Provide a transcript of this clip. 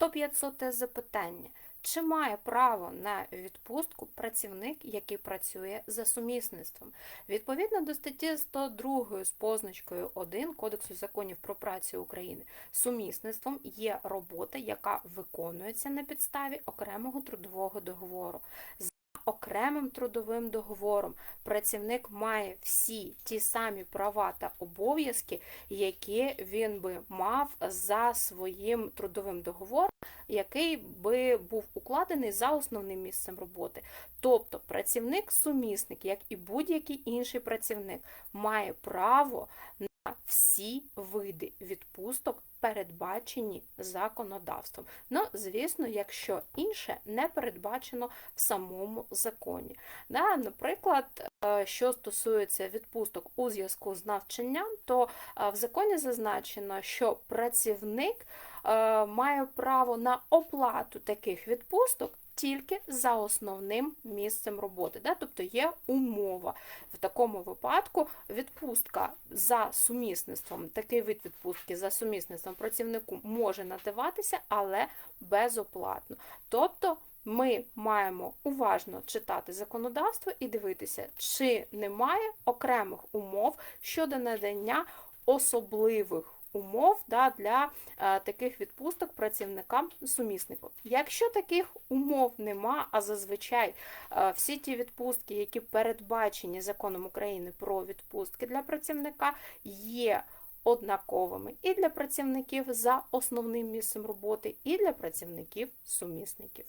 100-500 запитання. Чи має право на відпустку працівник, який працює за сумісництвом? Відповідно до статті 102 з позначкою 1 Кодексу законів про працю України, сумісництвом є робота, яка виконується на підставі окремого трудового договору. Окремим трудовим договором працівник має всі ті самі права та обов'язки, які він би мав за своїм трудовим договором, який би був укладений за основним місцем роботи. Тобто працівник-сумісник, як і будь-який інший працівник, має право на всі види відпусток, передбачені законодавством. Ну, звісно, якщо інше не передбачено в самому законі. Да, наприклад, е, що стосується відпусток у зв'язку з навчанням, то е, в законі зазначено, що працівник е, має право на оплату таких відпусток. Тільки за основним місцем роботи, да? тобто є умова. В такому випадку відпустка за сумісництвом, такий вид відпустки за сумісництвом працівнику може надаватися, але безоплатно. Тобто ми маємо уважно читати законодавство і дивитися, чи немає окремих умов щодо надання особливих умов да, для е, таких відпусток працівникам сумісників. Якщо таких умов нема, а зазвичай е, всі ті відпустки, які передбачені законом України про відпустки для працівника, є однаковими і для працівників за основним місцем роботи, і для працівників сумісників.